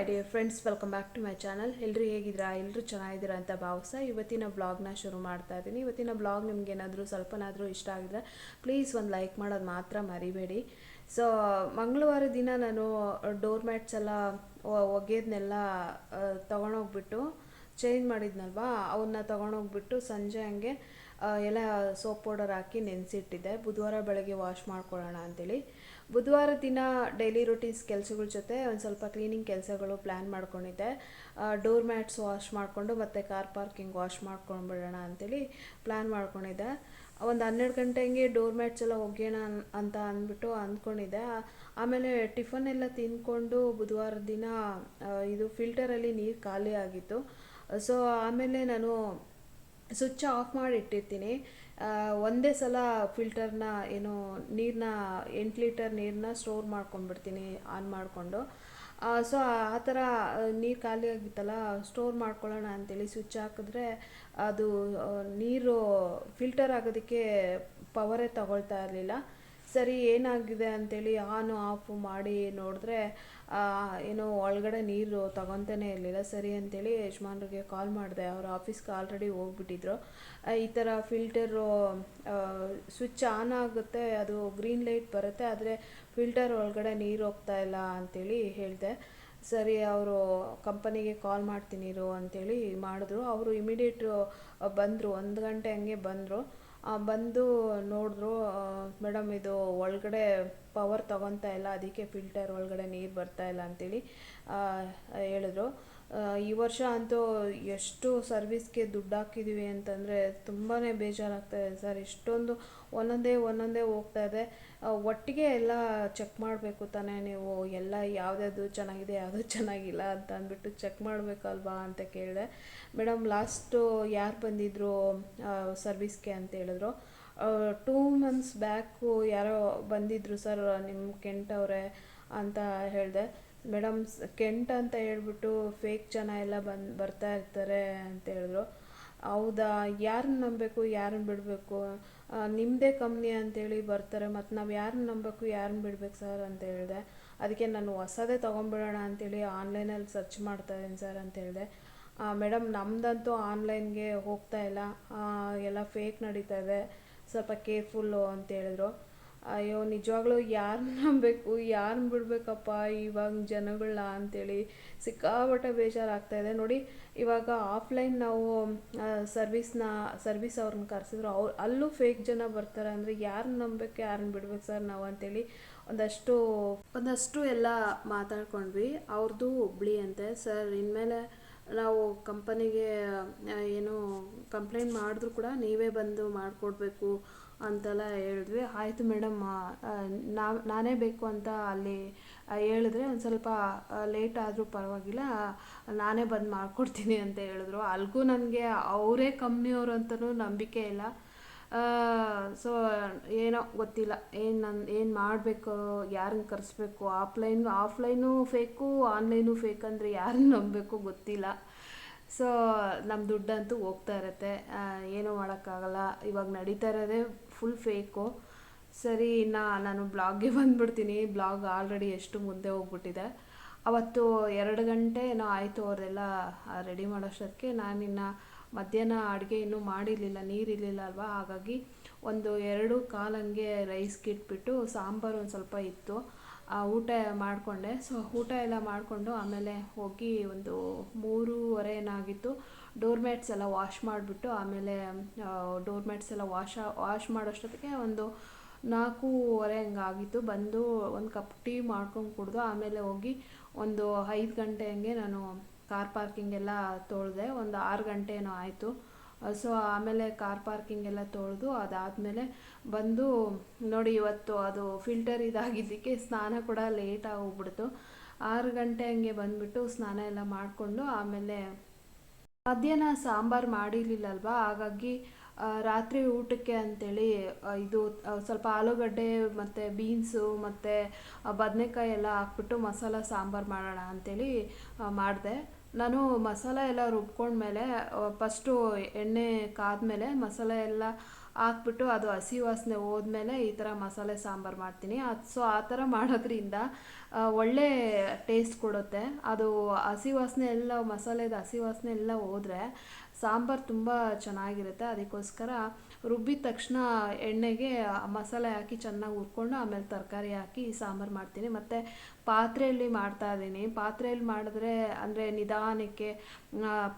My dear friends welcome back to my channel ಎಲ್ಲರೂ ಹೇಗಿದ್ದೀರಾ? ಎಲ್ಲರೂ ಚೆನ್ನಾಗಿದ್ದೀರಾ ಅಂತ ಭಾವಿಸ ಇವತ್ತಿನ ಬ್ಲಾಗ್ನ ಶುರು ಮಾಡ್ತಾ ಇದ್ದೀನಿ. ಇವತ್ತಿನ ಬ್ಲಾಗ್ ನಿಮ್ಗೆ ಏನಾದರೂ ಸ್ವಲ್ಪನಾದರೂ ಇಷ್ಟ ಆಗಿದ್ರೆ ಪ್ಲೀಸ್ ಒಂದು ಲೈಕ್ ಮಾಡೋದು ಮಾತ್ರ ಮರಿಬೇಡಿ. ಸೊ ಮಂಗಳವಾರ ದಿನ ನಾನು ಡೋರ್ ಮ್ಯಾಟ್ಸ್ ಎಲ್ಲ ಒಗೆದನ್ನೆಲ್ಲ ತೊಗೊಂಡೋಗ್ಬಿಟ್ಟು ಚೇಂಜ್ ಮಾಡಿದ್ನಲ್ವಾ? ಅವನ್ನ ತೊಗೊಂಡೋಗ್ಬಿಟ್ಟು ಸಂಜೆ ಹಂಗೆ ಎಲ್ಲ ಸೋಪ್ ಪೌಡರ್ ಹಾಕಿ ನೆನೆಸಿಟ್ಟಿದ್ದೆ. ಬುಧವಾರ ಬೆಳಗ್ಗೆ ವಾಶ್ ಮಾಡ್ಕೊಳ್ಳೋಣ ಅಂತೇಳಿ. ಬುಧವಾರ ದಿನ ಡೈಲಿ ರೂಟೀನ್ಸ್ ಕೆಲಸಗಳ ಜೊತೆ ಒಂದು ಸ್ವಲ್ಪ ಕ್ಲೀನಿಂಗ್ ಕೆಲಸಗಳು ಪ್ಲ್ಯಾನ್ ಮಾಡ್ಕೊಂಡಿದ್ದೆ. ಡೋರ್ ಮ್ಯಾಟ್ಸ್ ವಾಶ್ ಮಾಡಿಕೊಂಡು ಮತ್ತು ಕಾರ್ ಪಾರ್ಕಿಂಗ್ ವಾಶ್ ಮಾಡ್ಕೊಂಡ್ಬಿಡೋಣ ಅಂತೇಳಿ ಪ್ಲ್ಯಾನ್ ಮಾಡ್ಕೊಂಡಿದ್ದೆ. ಒಂದು ಹನ್ನೆರಡು ಗಂಟೆ ಹಂಗೆ ಡೋರ್ ಮ್ಯಾಟ್ಸ್ ಎಲ್ಲ ಒಗೆಯೋಣ ಅಂತ ಅಂದ್ಬಿಟ್ಟು ಅಂದ್ಕೊಂಡಿದ್ದೆ. ಆಮೇಲೆ ಟಿಫನ್ ಎಲ್ಲ ತಿಂದ್ಕೊಂಡು ಬುಧವಾರ ದಿನ ಇದು ಫಿಲ್ಟರಲ್ಲಿ ನೀರು ಖಾಲಿ ಆಗಿತ್ತು. ಸೊ ಆಮೇಲೆ ನಾನು ಸ್ವಿಚ್ ಆಫ್ ಮಾಡಿ ಇಟ್ಟಿರ್ತೀನಿ ಒಂದೇ ಸಲ ಫಿಲ್ಟರ್ನ ಏನು ನೀರನ್ನ ಎಂಟು ಲೀಟರ್ ನೀರನ್ನ ಸ್ಟೋರ್ ಮಾಡ್ಕೊಂಡ್ಬಿಡ್ತೀನಿ ಆನ್ ಮಾಡಿಕೊಂಡು. ಸೊ ಆ ಥರ ನೀರು ಖಾಲಿ ಆಗಿತ್ತಲ್ಲ ಸ್ಟೋರ್ ಮಾಡ್ಕೊಳ್ಳೋಣ ಅಂತೇಳಿ ಸ್ವಿಚ್ ಹಾಕಿದ್ರೆ ಅದು ನೀರು ಫಿಲ್ಟರ್ ಆಗೋದಕ್ಕೆ ಪವರೇ ತಗೊಳ್ತಾ ಇರಲಿಲ್ಲ. ಸರಿ, ಏನಾಗಿದೆ ಅಂತೇಳಿ ಆನ್ ಆಫ್ ಮಾಡಿ ನೋಡಿದ್ರೆ ಏನೋ ಒಳಗಡೆ ನೀರು ತಗೊತಾನೆ ಇರಲಿಲ್ಲ. ಸರಿ ಅಂತೇಳಿ ಯಜಮಾನ್ರಿಗೆ ಕಾಲ್ ಮಾಡಿದೆ. ಅವ್ರ ಆಫೀಸ್ಗೆ ಆಲ್ರೆಡಿ ಹೋಗ್ಬಿಟ್ಟಿದ್ರು. ಈ ಥರ ಫಿಲ್ಟರು ಸ್ವಿಚ್ ಆನ್ ಆಗುತ್ತೆ. ಅದು ಗ್ರೀನ್ ಲೈಟ್ ಬರುತ್ತೆ. ಆದರೆ ಫಿಲ್ಟರ್ ಒಳಗಡೆ ನೀರು ಹೋಗ್ತಾ ಇಲ್ಲ ಅಂತೇಳಿ ಹೇಳಿದೆ. ಸರಿ, ಅವರು ಕಂಪನಿಗೆ ಕಾಲ್ ಮಾಡ್ತೀನಿರು ಅಂತೇಳಿ ಮಾಡಿದ್ರು. ಅವರು ಇಮಿಡಿಯೇಟು ಬಂದರು. ಒಂದು ಗಂಟೆ ಹಂಗೆ ಬಂದರು. ಬಂದು ನೋಡಿದ್ರು ಮೇಡಮ್ ಇದು ಒಳಗಡೆ ಪವರ್ ತಗೊತಾ ಇಲ್ಲ, ಅದಕ್ಕೆ ಫಿಲ್ಟರ್ ಒಳಗಡೆ ನೀರು ಬರ್ತಾ ಇಲ್ಲ ಅಂತೇಳಿ ಹೇಳಿದ್ರು. ಈ ವರ್ಷ ಅಂತೂ ಎಷ್ಟು ಸರ್ವಿಸ್ಗೆ ದುಡ್ಡು ಹಾಕಿದ್ದೀವಿ ಅಂತಂದರೆ ತುಂಬಾ ಬೇಜಾರಾಗ್ತಾ ಇದೆ ಸರ್. ಇಷ್ಟೊಂದು ಒಂದೊಂದೇ ಒಂದೊಂದೇ ಹೋಗ್ತಾ ಇದೆ. ಒಟ್ಟಿಗೆ ಎಲ್ಲ ಚೆಕ್ ಮಾಡಬೇಕು ತಾನೇ ನೀವು. ಎಲ್ಲ ಯಾವುದ್ಯಾವ್ದು ಚೆನ್ನಾಗಿದೆ, ಯಾವುದು ಚೆನ್ನಾಗಿಲ್ಲ ಅಂತ ಅಂದ್ಬಿಟ್ಟು ಚೆಕ್ ಮಾಡಬೇಕಲ್ವಾ ಅಂತ ಕೇಳಿದೆ. ಮೇಡಮ್, ಲಾಸ್ಟು ಯಾರು ಬಂದಿದ್ದರು ಸರ್ವಿಸ್ಗೆ ಅಂತ ಹೇಳಿದ್ರು. ಟೂ ಮಂತ್ಸ್ ಬ್ಯಾಕು ಯಾರೋ ಬಂದಿದ್ದರು ಸರ್, ನಿಮ್ಮ ಕೆಂಟವ್ರೆ ಅಂತ ಹೇಳಿದೆ. ಮೇಡಮ್, ಕೆಂಟ್ ಅಂತ ಹೇಳ್ಬಿಟ್ಟು ಫೇಕ್ ಜನ ಎಲ್ಲ ಬಂದು, ಬರ್ತಾ ಇರ್ತಾರೆ ಅಂತ ಹೇಳಿದ್ರು. ಹೌದಾ? ಯಾರನ್ನ ನಂಬಬೇಕು ಯಾರನ್ನ ಬಿಡಬೇಕು? ನಿಮ್ಮದೇ ಕಂಪ್ನಿ ಅಂತೇಳಿ ಬರ್ತಾರೆ ಮತ್ತು ನಾವು ಯಾರನ್ನ ನಂಬಬೇಕು ಯಾರನ್ನ ಬಿಡ್ಬೇಕು ಸರ್ ಅಂತ ಹೇಳಿದೆ. ಅದಕ್ಕೆ ನಾನು ಹೊಸದೇ ತೊಗೊಂಬಿಡೋಣ ಅಂತೇಳಿ ಆನ್ಲೈನಲ್ಲಿ ಸರ್ಚ್ ಮಾಡ್ತಾ ಇದ್ದೀನಿ ಸರ್ ಅಂತ ಹೇಳಿದೆ. ಮೇಡಮ್ ನಮ್ಮದಂತೂ ಆನ್ಲೈನ್ಗೆ ಹೋಗ್ತಾ ಇಲ್ಲ. ಎಲ್ಲ ಫೇಕ್ ನಡೀತಾ ಇದೆ. ಸ್ವಲ್ಪ ಕೇರ್ಫುಲ್ಲು ಅಂತ ಹೇಳಿದ್ರು. ಅಯ್ಯೋ, ನಿಜವಾಗ್ಲೂ ಯಾರನ್ನ ನಂಬಬೇಕು ಯಾರನ್ನ ಬಿಡಬೇಕಪ್ಪ ಇವಾಗ ಜನಗಳನ್ನ ಅಂತೇಳಿ ಸಿಕ್ಕಾಪಟ್ಟೆ ಬೇಜಾರಾಗ್ತಾ ಇದೆ. ನೋಡಿ, ಇವಾಗ ಆಫ್ಲೈನ್ ನಾವು ಸರ್ವಿಸ್ನ, ಸರ್ವಿಸ್ ಅವ್ರನ್ನ ಕರೆಸಿದ್ರು, ಅವ್ರು, ಅಲ್ಲೂ ಫೇಕ್ ಜನ ಬರ್ತಾರೆ ಅಂದರೆ ಯಾರನ್ನ ನಂಬಬೇಕು ಯಾರನ್ನ ಬಿಡ್ಬೇಕು ಸರ್ ನಾವು ಅಂತೇಳಿ ಒಂದಷ್ಟು ಒಂದಷ್ಟು ಎಲ್ಲ ಮಾತಾಡ್ಕೊಂಡ್ವಿ. ಅವ್ರದ್ದು ಹುಬ್ಳಿ ಅಂತೆ ಸರ್. ಇನ್ಮೇಲೆ ನಾವು ಕಂಪನಿಗೆ ಏನು ಕಂಪ್ಲೇಂಟ್ ಮಾಡಿದ್ರು ಕೂಡ ನೀವೇ ಬಂದು ಮಾಡಿಕೊಡ್ಬೇಕು. ಅಂತೆಲ್ಲ ಹೇಳಿದ್ವಿ. ಆಯಿತು ಮೇಡಮ್ ನಾವು ನಾನೇ ಬೇಕು ಅಂತ ಅಲ್ಲಿ ಹೇಳಿದ್ರೆ ಒಂದು ಸ್ವಲ್ಪ ಲೇಟ್ ಆದರೂ ಪರವಾಗಿಲ್ಲ, ನಾನೇ ಬಂದು ಮಾಡಿಕೊಡ್ತೀನಿ ಅಂತ ಹೇಳಿದ್ರು. ಅಲ್ಲಿಗೂ ನನಗೆ ಅವರೇ ಕಂಪ್ನಿಯವರು ಅಂತಲೂ ನಂಬಿಕೆ ಇಲ್ಲ. ಸೊ ಏನೋ ಗೊತ್ತಿಲ್ಲ. ಏನು ನನ್ನ ಏನು ಮಾಡಬೇಕು ಯಾರನ್ನು ಕರೆಸ್ಬೇಕು? Offline offline fake online fake ಅಂದರೆ ಯಾರನ್ನ ನಂಬಬೇಕು ಗೊತ್ತಿಲ್ಲ. ಸೊ ನಮ್ಮ ದುಡ್ಡಂತೂ ಹೋಗ್ತಾ ಇರುತ್ತೆ. ಏನೂ ಮಾಡೋಕ್ಕಾಗಲ್ಲ. ಇವಾಗ ನಡೀತಾ ಇರೋದೇ ಫುಲ್ ಫೇಕು ಸರಿ, ಇನ್ನು ನಾನು ಬ್ಲಾಗ್ಗೆ ಬಂದ್ಬಿಡ್ತೀನಿ. ಬ್ಲಾಗ್ ಆಲ್ರೆಡಿ ಎಷ್ಟು ಮುಂದೆ ಹೋಗ್ಬಿಟ್ಟಿದೆ. ಅವತ್ತು ಎರಡು ಗಂಟೆ ಏನೋ ಆಯಿತು ಅವರೆಲ್ಲ ರೆಡಿ ಮಾಡೋಷ್ಟೊತ್ತಿಗೆ ನಾನಿನ್ನು ಮಧ್ಯಾಹ್ನ ಅಡುಗೆ ಇನ್ನೂ ಮಾಡಿರಲಿಲ್ಲ, ನೀರಿರಲಿಲ್ಲ ಅಲ್ವಾ? ಹಾಗಾಗಿ ಒಂದು ಎರಡು ಕಾಲಂಗೆ ರೈಸ್ಗೆ ಇಟ್ಬಿಟ್ಟು ಸಾಂಬಾರು ಒಂದು ಸ್ವಲ್ಪ ಇತ್ತು. ಊಟ ಮಾಡಿಕೊಂಡೆ. ಸೊ ಊಟ ಎಲ್ಲ ಮಾಡಿಕೊಂಡು ಆಮೇಲೆ ಹೋಗಿ ಒಂದು ಮೂರುವರೆ ಏನಾಗಿತ್ತು ಡೋರ್ ಮ್ಯಾಟ್ಸ್ ಎಲ್ಲ ವಾಶ್ ಮಾಡಿಬಿಟ್ಟು ಆಮೇಲೆ ಡೋರ್ ಮ್ಯಾಟ್ಸ್ ಎಲ್ಲ ವಾಶ್ ವಾಶ್ ಮಾಡೋಷ್ಟೊತ್ತಿಗೆ ಒಂದು ನಾಲ್ಕೂವರೆ ಹಂಗಾಗಿತ್ತು. ಬಂದು ಒಂದು ಕಪ್ ಟೀ ಮಾಡ್ಕೊಂಡು ಕುಡಿದು ಆಮೇಲೆ ಹೋಗಿ ಒಂದು ಐದು ಗಂಟೆ ಹಂಗೆ ನಾನು ಕಾರ್ ಪಾರ್ಕಿಂಗ್ ಎಲ್ಲ ತೊಳೆದೆ. ಒಂದು ಆರು ಗಂಟೆ ಏನೋ ಆಯಿತು. ಸೊ ಆಮೇಲೆ ಕಾರ್ ಪಾರ್ಕಿಂಗ್ ಎಲ್ಲ ತೊಳೆದು ಅದಾದಮೇಲೆ ಬಂದು ನೋಡಿ ಇವತ್ತು ಅದು ಫಿಲ್ಟರ್ ಇದಾಗಿದ್ದಕ್ಕೆ ಸ್ನಾನ ಕೂಡ ಲೇಟ್ ಆಗೋಗ್ಬಿಡ್ತು ಆರು ಗಂಟೆ ಹಂಗೆ ಬಂದುಬಿಟ್ಟು ಸ್ನಾನ ಎಲ್ಲ ಮಾಡಿಕೊಂಡು ಆಮೇಲೆ ಮಧ್ಯಾಹ್ನ ಸಾಂಬಾರು ಮಾಡಿರಲಿಲ್ಲಲ್ವಾ? ಹಾಗಾಗಿ ರಾತ್ರಿ ಊಟಕ್ಕೆ ಅಂತೇಳಿ ಆ, ಇದು ಸ್ವಲ್ಪ ಆಲೂಗಡ್ಡೆ ಮತ್ತು ಬೀನ್ಸು ಮತ್ತು ಬದನೆಕಾಯಿ ಎಲ್ಲ ಹಾಕ್ಬಿಟ್ಟು ಮಸಾಲ ಸಾಂಬಾರು ಮಾಡೋಣ ಅಂತೇಳಿ ಮಾಡಿದೆ. ನಾನು ಮಸಾಲೆ ಎಲ್ಲ ರುಬ್ಕೊಂಡ್ಮೇಲೆ ಫಸ್ಟು ಎಣ್ಣೆ ಕಾದ್ಮೇಲೆ ಮಸಾಲೆ ಎಲ್ಲ ಹಾಕ್ಬಿಟ್ಟು ಅದು ಹಸಿ ವಾಸನೆ ಹೋದ್ಮೇಲೆ ಈ ಥರ ಮಸಾಲೆ ಸಾಂಬಾರು ಮಾಡ್ತೀನಿ. ಅದು ಸೊ ಆ ಥರ ಮಾಡೋದ್ರಿಂದ ಒಳ್ಳೆ ಟೇಸ್ಟ್ ಕೊಡುತ್ತೆ. ಅದು ಹಸಿ ವಾಸನೆ ಎಲ್ಲ, ಮಸಾಲೆದು ಹಸಿ ವಾಸನೆ ಎಲ್ಲ ಹೋದರೆ ಸಾಂಬಾರು ತುಂಬ ಚೆನ್ನಾಗಿರುತ್ತೆ. ಅದಕ್ಕೋಸ್ಕರ ರುಬ್ಬಿದ ತಕ್ಷಣ ಎಣ್ಣೆಗೆ ಮಸಾಲೆ ಹಾಕಿ ಚೆನ್ನಾಗಿ ಹುರ್ಕೊಂಡು ಆಮೇಲೆ ತರಕಾರಿ ಹಾಕಿ ಸಾಂಬಾರು ಮಾಡ್ತೀನಿ. ಮತ್ತು ಪಾತ್ರೆಯಲ್ಲಿ ಮಾಡ್ತಾ ಇದ್ದೀನಿ. ಪಾತ್ರೆಯಲ್ಲಿ ಮಾಡಿದ್ರೆ ಅಂದರೆ ನಿಧಾನಕ್ಕೆ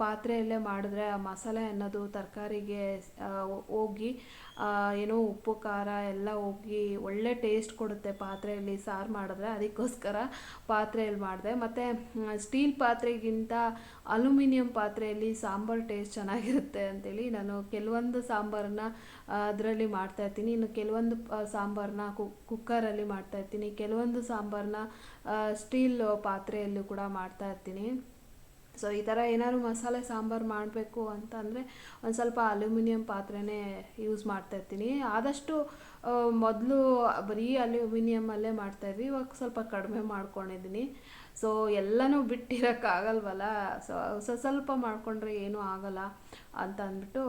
ಪಾತ್ರೆಯಲ್ಲೇ ಮಾಡಿದ್ರೆ ಆ ಮಸಾಲೆ ಅನ್ನೋದು ತರಕಾರಿಗೆ ಹೋಗಿ ಏನೋ ಉಪ್ಪು, ಖಾರ ಎಲ್ಲ ಹೋಗಿ ಒಳ್ಳೆ ಟೇಸ್ಟ್ ಕೊಡುತ್ತೆ ಪಾತ್ರೆಯಲ್ಲಿ ಸಾರು ಮಾಡಿದ್ರೆ. ಅದಕ್ಕೋಸ್ಕರ ಪಾತ್ರೆಯಲ್ಲಿ ಮಾಡಿದೆ. ಮತ್ತು ಸ್ಟೀಲ್ ಪಾತ್ರೆಗಿಂತ ಅಲ್ಯೂಮಿನಿಯಂ ಪಾತ್ರೆಯಲ್ಲಿ ಸಾಂಬಾರು ಟೇಸ್ಟ್ ಚೆನ್ನಾಗಿರುತ್ತೆ ಅಂತೇಳಿ ನಾನು ಕೆಲವೊಂದು ಸಾಂಬಾರನ್ನ ಅದರಲ್ಲಿ ಮಾಡ್ತಾಯಿರ್ತೀನಿ ಇನ್ನು ಕೆಲವೊಂದು ಸಾಂಬಾರನ್ನ ಕುಕ್ಕರಲ್ಲಿ ಮಾಡ್ತಾಯಿರ್ತೀನಿ ಕೆಲವೊಂದು ಸಾಂಬಾರನ್ನ ಸ್ಟೀಲ್ ಪಾತ್ರೆಯಲ್ಲೂ ಕೂಡ ಮಾಡ್ತಾಯಿರ್ತೀನಿ ಸೊ ಈ ಥರ ಏನಾದ್ರು ಮಸಾಲೆ ಸಾಂಬಾರು ಮಾಡಬೇಕು ಅಂತಂದರೆ ಒಂದು ಸ್ವಲ್ಪ ಅಲ್ಯೂಮಿನಿಯಂ ಪಾತ್ರೆನೇ ಯೂಸ್ ಮಾಡ್ತಾಯಿರ್ತೀನಿ ಆದಷ್ಟು ಮೊದಲು ಬರೀ ಅಲ್ಯೂಮಿನಿಯಮಲ್ಲೇ ಮಾಡ್ತಾಯಿದ್ವಿ ಇವಾಗ ಸ್ವಲ್ಪ ಕಡಿಮೆ ಮಾಡ್ಕೊಂಡಿದ್ದೀನಿ ಸೊ ಎಲ್ಲನೂ ಬಿಟ್ಟಿರೋಕ್ಕಾಗಲ್ವಲ್ಲ? ಸೊ, ಸ್ವಲ್ಪ ಮಾಡಿಕೊಂಡ್ರೆ ಏನೂ ಆಗಲ್ಲ ಅಂತ ಅಂದ್ಬಿಟ್ಟು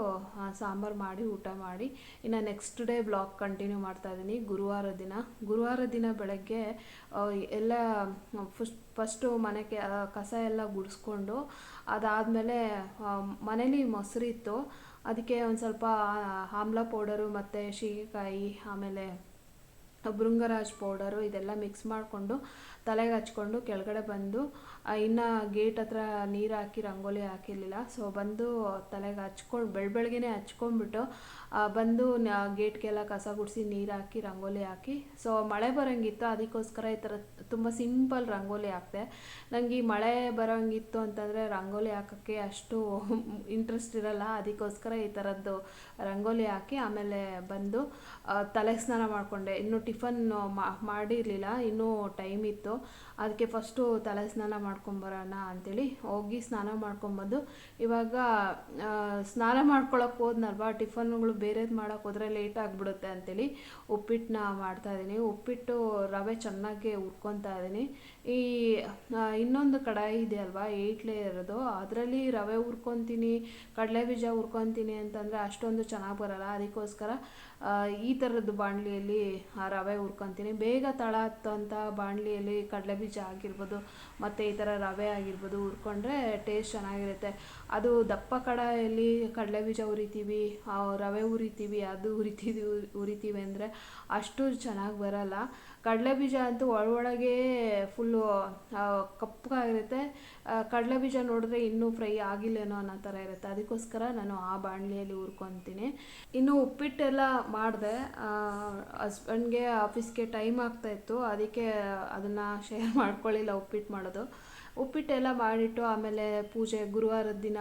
ಸಾಂಬಾರು ಮಾಡಿ, ಊಟ ಮಾಡಿ. ಇನ್ನು ನೆಕ್ಸ್ಟ್ ಡೇ ಬ್ಲಾಗ್ ಕಂಟಿನ್ಯೂ ಮಾಡ್ತಾ ಇದ್ದೀನಿ ಗುರುವಾರ ದಿನ. ಗುರುವಾರ ದಿನ ಬೆಳಗ್ಗೆ ಎಲ್ಲ, ಫಸ್ಟ್ ಫಸ್ಟು ಮನೆಗೆ ಕಸ ಎಲ್ಲ ಗುಡಿಸ್ಕೊಂಡು, ಅದಾದಮೇಲೆ ಮನೇಲಿ ಮೊಸರು ಇತ್ತು. ಅದಕ್ಕೆ ಒಂದು ಸ್ವಲ್ಪ ಆಮ್ಲ ಪೌಡರು ಮತ್ತು ಶೀಗೆಕಾಯಿ ಆಮೇಲೆ ಬೃಂಗರಾಜ್ ಪೌಡರು ಇದೆಲ್ಲ ಮಿಕ್ಸ್ ಮಾಡಿಕೊಂಡು ತಲೆಗೆ ಹಚ್ಕೊಂಡು ಕೆಳಗಡೆ ಬಂದು ಇನ್ನು ಗೇಟ್ ಹತ್ರ ನೀರು ಹಾಕಿ, ರಂಗೋಲಿ ಹಾಕಿರಲಿಲ್ಲ. ಸೊ ಬಂದು ತಲೆಗೆ ಹಚ್ಕೊಂಡು ಬೆಳ ಬೆಳಗ್ಗೆನೆ ಹಚ್ಕೊಂಡ್ಬಿಟ್ಟು ಬಂದು ಗೇಟ್ಗೆಲ್ಲ ಕಸ ಗುಡಿಸಿ ನೀರು ಹಾಕಿ, ರಂಗೋಲಿ ಹಾಕಿ. ಸೊ ಮಳೆ ಬರೋಂಗಿತ್ತು. ಅದಕ್ಕೋಸ್ಕರ ಈ ಥರ ತುಂಬ ಸಿಂಪಲ್ ರಂಗೋಲಿ ಹಾಕಿದೆ. ನನಗೆ ಈ ಮಳೆ ಬರೋಂಗಿತ್ತು ಅಂತಂದರೆ ರಂಗೋಲಿ ಹಾಕೋಕ್ಕೆ ಅಷ್ಟು ಇಂಟ್ರೆಸ್ಟ್ ಇರಲ್ಲ. ಅದಕ್ಕೋಸ್ಕರ ಈ ಥರದ್ದು ರಂಗೋಲಿ ಹಾಕಿ, ಆಮೇಲೆ ಬಂದು ತಲೆ ಸ್ನಾನ ಮಾಡಿಕೊಂಡೆ. ಇನ್ನೂ ಟಿಫನ್ ಮಾಡಿರಲಿಲ್ಲ. ಇನ್ನೂ ಟೈಮ್ ಇತ್ತು. ಅದಕ್ಕೆ ಫಸ್ಟು ತಲೆ ಸ್ನಾನ ಮಾಡ್ಕೊಂಬರೋಣ ಅಂಥೇಳಿ ಹೋಗಿ ಸ್ನಾನ ಮಾಡ್ಕೊಂಬಂದು ಇವಾಗ ಸ್ನಾನ ಮಾಡ್ಕೊಳಕ್ಕೆ ಹೋದ್ನಲ್ವ? ಟಿಫನ್ಗಳು ಬೇರೆದು ಮಾಡೋಕ್ಕೆ ಹೋದ್ರೆ ಲೇಟ್ ಆಗಿಬಿಡುತ್ತೆ ಅಂಥೇಳಿ ಉಪ್ಪಿಟ್ಟನ್ನ ಮಾಡ್ತಾಯಿದ್ದೀನಿ ಉಪ್ಪಿಟ್ಟು ರವೆ ಚೆನ್ನಾಗಿ ಹುರ್ಕೊತಾ ಇದ್ದೀನಿ. ಈ ಇನ್ನೊಂದು ಕಡಾಯಿ ಇದೆ ಅಲ್ವಾ ಏಟ್ ಲೇಯರ್ದು ಅದರಲ್ಲಿ ರವೆ ಹುರ್ಕೊತೀನಿ, ಕಡಲೆ ಬೀಜ ಹುರ್ಕೊತೀನಿ ಅಂತಂದರೆ ಅಷ್ಟೊಂದು ಚೆನ್ನಾಗಿ ಬರಲ್ಲ. ಅದಕ್ಕೋಸ್ಕರ ಈ ಥರದ್ದು ಬಾಣಲಿಯಲ್ಲಿ ರವೆ ಹುರ್ಕೊತೀನಿ. ಬೇಗ ತಳ ಹತ್ತೋಂಥ ಬಾಣಲಿಯಲ್ಲಿ ಕಡಲೆ ಬೀಜ ಆಗಿರ್ಬೋದು ಮತ್ತು ಈ ಥರ ರವೆ ಆಗಿರ್ಬೋದು ಹುರ್ಕೊಂಡ್ರೆ ಟೇಸ್ಟ್ ಚೆನ್ನಾಗಿರುತ್ತೆ. ಅದು ದಪ್ಪ ಕಡಾಯಲ್ಲಿ ಕಡಲೆ ಬೀಜ ಹುರಿತೀವಿ ರವೆ ಹುರಿತೀವಿ, ಅದು ಹುರಿತೀವಿ ಹುರಿತೀವಿ ಅಂದರೆ ಅಷ್ಟು ಚೆನ್ನಾಗಿ ಬರಲ್ಲ. ಕಡಲೆ ಬೀಜ ಅಂತೂ ಒಳೊಳಗೆ ಫುಲ್ಲು ಕಪ್ಪಗಾಗಿರುತ್ತೆ. ಕಡಲೆ ಬೀಜ ನೋಡಿದ್ರೆ ಇನ್ನೂ ಫ್ರೈ ಆಗಿಲ್ಲೇನೋ ಅನ್ನೋ ಥರ ಇರುತ್ತೆ. ಅದಕ್ಕೋಸ್ಕರ ನಾನು ಆ ಬಾಣಲಿಯಲ್ಲಿ ಹುರ್ಕೊತೀನಿ. ಇನ್ನು ಉಪ್ಪಿಟ್ಟೆಲ್ಲ ಮಾಡಿದೆ. ಹಸ್ಬೆಂಡ್ಗೆ ಆಫೀಸ್ಗೆ ಟೈಮ್ ಆಗ್ತಾಯಿತ್ತು ಅದಕ್ಕೆ ಅದನ್ನು ಶೇರ್ ಮಾಡ್ಕೊಳ್ಳಿಲ್ಲ ಉಪ್ಪಿಟ್ಟು ಮಾಡೋದು. ಉಪ್ಪಿಟ್ಟೆಲ್ಲ ಮಾಡಿಟ್ಟು ಆಮೇಲೆ ಪೂಜೆ, ಗುರುವಾರದ ದಿನ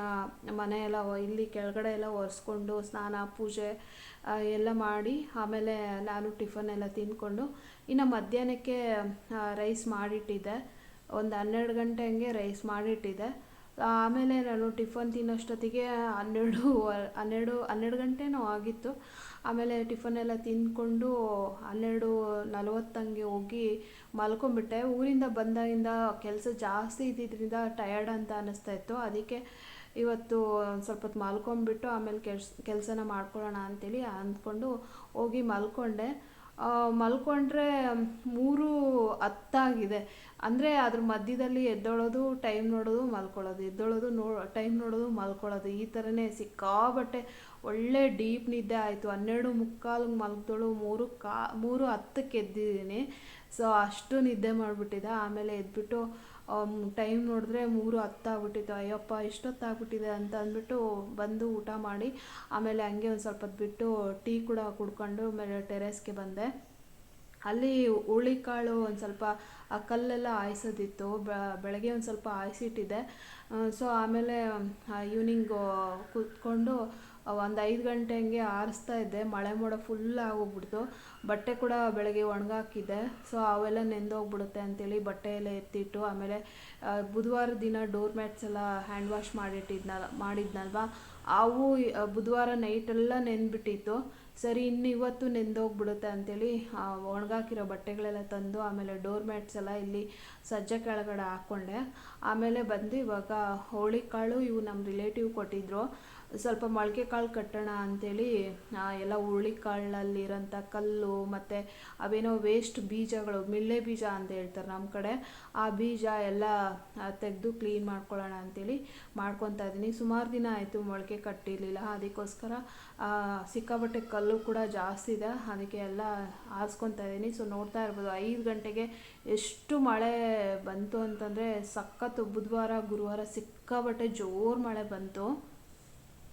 ಮನೆಯೆಲ್ಲ ಇಲ್ಲಿ ಕೆಳಗಡೆ ಎಲ್ಲ ಒರೆಸ್ಕೊಂಡು ಸ್ನಾನ, ಪೂಜೆ ಎಲ್ಲ ಮಾಡಿ ಆಮೇಲೆ ನಾನು ಟಿಫನ್ ಎಲ್ಲ ತಿಂದ್ಕೊಂಡು ಇನ್ನು ಮಧ್ಯಾಹ್ನಕ್ಕೆ ರೈಸ್ ಮಾಡಿಟ್ಟಿದ್ದೆ. ಒಂದು ಹನ್ನೆರಡು ಗಂಟೆ ಹಂಗೆ ರೈಸ್ ಮಾಡಿಟ್ಟಿದ್ದೆ. ಆಮೇಲೆ ನಾನು ಟಿಫನ್ ತಿನ್ನೋಷ್ಟೊತ್ತಿಗೆ ಹನ್ನೆರಡು ಹನ್ನೆರಡು ಹನ್ನೆರಡು ಗಂಟೆನೂ ಆಗಿತ್ತು. ಆಮೇಲೆ ಟಿಫನ್ ಎಲ್ಲ ತಿಂದ್ಕೊಂಡು ಹನ್ನೆರಡು ನಲವತ್ತಂಗೆ ಹೋಗಿ ಮಲ್ಕೊಂಬಿಟ್ಟೆ. ಊರಿಂದ ಬಂದಾಗಿಂದ ಕೆಲಸ ಜಾಸ್ತಿ ಇದ್ದಿದ್ದರಿಂದ ಟಯರ್ಡ್ ಅಂತ ಅನ್ನಿಸ್ತಾ ಇತ್ತು. ಅದಕ್ಕೆ ಇವತ್ತು ಸ್ವಲ್ಪ ಹೊತ್ತು ಮಲ್ಕೊಂಬಿಟ್ಟು ಆಮೇಲೆ ಕೆಲ್ಸ, ಕೆಲಸನ ಮಾಡ್ಕೊಳ್ಳೋಣ ಅಂತೇಳಿ ಅಂದ್ಕೊಂಡು ಹೋಗಿ ಮಲ್ಕೊಂಡೆ. ಮಲ್ಕೊಂಡ್ರೆ ಮೂರು ಹತ್ತಾಗಿದೆ. ಅಂದರೆ ಅದ್ರ ಮಧ್ಯದಲ್ಲಿ ಎದ್ದೊಳೋದು ಟೈಮ್ ನೋಡೋದು, ಮಲ್ಕೊಳ್ಳೋದು. ಎದ್ದೊಳೋದು ನೋ ಟೈಮ್ ನೋಡೋದು, ಮಲ್ಕೊಳ್ಳೋದು. ಈ ಥರನೇ ಸಿಕ್ಕಾಬಟ್ಟೆ ಒಳ್ಳೆ ಡೀಪ್ ನಿದ್ದೆ ಆಯಿತು. ಹನ್ನೆರಡು ಮುಕ್ಕಾಲು ಮಲ್ಗ್ದೋಳು ಮೂರು ಕಾ, ಮೂರು ಹತ್ತಕ್ಕೆ ಎದ್ದಿದ್ದೀನಿ. ಸೊ ಅಷ್ಟು ನಿದ್ದೆ ಮಾಡಿಬಿಟ್ಟಿದ್ದೆ ಆಮೇಲೆ ಎದ್ಬಿಟ್ಟು ಟೈಮ್ ನೋಡಿದ್ರೆ ಮೂರು ಹತ್ತಾಗ್ಬಿಟ್ಟಿತ್ತು. ಅಯ್ಯಪ್ಪ ಇಷ್ಟೊತ್ತಾಗ್ಬಿಟ್ಟಿದೆ ಅಂತ ಅಂದ್ಬಿಟ್ಟು ಬಂದು ಊಟ ಮಾಡಿ, ಆಮೇಲೆ ಹಂಗೆ ಒಂದು ಸ್ವಲ್ಪ ಬಿಟ್ಟು ಟೀ ಕೂಡ ಕುಡ್ಕೊಂಡು ಆಮೇಲೆ ಟೆರೆಸ್ಗೆ ಬಂದೆ. ಅಲ್ಲಿ ಹುರುಳಿಕಾಳು ಒಂದು ಸ್ವಲ್ಪ, ಆ ಕಲ್ಲೆಲ್ಲ ಆಯಿಸೋದಿತ್ತು ಬೆಳಗ್ಗೆ ಒಂದು ಸ್ವಲ್ಪ ಆಯಿಸಿಟ್ಟಿದ್ದೆ ಸೊ ಆಮೇಲೆ ಈವ್ನಿಂಗು ಕೂತ್ಕೊಂಡು ಒಂದು ಐದು ಗಂಟೆ ಹಂಗೆ ಆರಿಸ್ತಾ ಇದ್ದೆ. ಮಳೆ ಮೋಡ ಫುಲ್ ಆಗೋಗ್ಬಿಡ್ತು. ಬಟ್ಟೆ ಕೂಡ ಬೆಳಗ್ಗೆ ಒಣಗಾಕಿದ್ದೆ. ಸೊ ಅವೆಲ್ಲ ನೆಂದೋಗ್ಬಿಡುತ್ತೆ ಅಂತೇಳಿ ಬಟ್ಟೆ ಎಲ್ಲ ಎತ್ತಿಟ್ಟು, ಆಮೇಲೆ ಬುಧವಾರ ದಿನ ಡೋರ್ ಮ್ಯಾಟ್ಸ್ ಎಲ್ಲ ಹ್ಯಾಂಡ್ ವಾಶ್ ಮಾಡಿಟ್ಟಿದ್ನಲ್ಲ ಮಾಡಿದ್ನಲ್ವಾ? ಅವು ಬುಧವಾರ ನೈಟೆಲ್ಲ ನೆಂದ್ಬಿಟ್ಟಿತ್ತು. ಸರಿ ಇನ್ನು ಇವತ್ತು ನೆಂದೋಗ್ಬಿಡುತ್ತೆ ಅಂತೇಳಿ ಆ, ಒಣಗಾಕಿರೋ ಬಟ್ಟೆಗಳೆಲ್ಲ ತಂದು ಆಮೇಲೆ ಡೋರ್ ಮ್ಯಾಟ್ಸ್ ಎಲ್ಲ ಇಲ್ಲಿ ಸಜ್ಜೆ ಕೆಳಗಡೆ ಹಾಕ್ಕೊಂಡೆ. ಆಮೇಲೆ ಬಂದು ಇವಾಗ ಹೋಳಿಕಾಳು ಇವು ನಮ್ಮ ರಿಲೇಟಿವ್ ಕೊಟ್ಟಿದ್ರು. ಸ್ವಲ್ಪ ಮೊಳಕೆ ಕಾಳು ಕಟ್ಟೋಣ ಅಂಥೇಳಿ ಎಲ್ಲ ಹುರುಳಿಕಾಳಲ್ಲಿರೋಂಥ ಕಲ್ಲು ಮತ್ತು ಅವೇನೋ ವೇಸ್ಟ್ ಬೀಜಗಳು ಮಿಳ್ಳೆ ಬೀಜ ಅಂತ ಹೇಳ್ತಾರೆ ನಮ್ಮ ಕಡೆ. ಆ ಬೀಜ ಎಲ್ಲ ತೆಗೆದು ಕ್ಲೀನ್ ಮಾಡ್ಕೊಳ್ಳೋಣ ಅಂಥೇಳಿ ಮಾಡ್ಕೊತಾ ಇದ್ದೀನಿ. ಸುಮಾರು ದಿನ ಆಯಿತು ಮೊಳಕೆ ಕಟ್ಟಿರಲಿಲ್ಲ. ಅದಕ್ಕೋಸ್ಕರ ಸಿಕ್ಕಾಪಟ್ಟೆ ಕಲ್ಲು ಕೂಡ ಜಾಸ್ತಿ ಇದೆ. ಅದಕ್ಕೆ ಎಲ್ಲ ಆರಿಸ್ಕೊತಾ ಇದ್ದೀನಿ. ಸೊ ನೋಡ್ತಾ ಇರ್ಬೋದು, ಐದು ಗಂಟೆಗೆ ಎಷ್ಟು ಮಳೆ ಬಂತು ಅಂತಂದರೆ ಸಖತ್ತು ಬುಧವಾರ, ಗುರುವಾರ ಸಿಕ್ಕಾಪಟ್ಟೆ ಜೋರು ಮಳೆ ಬಂತು.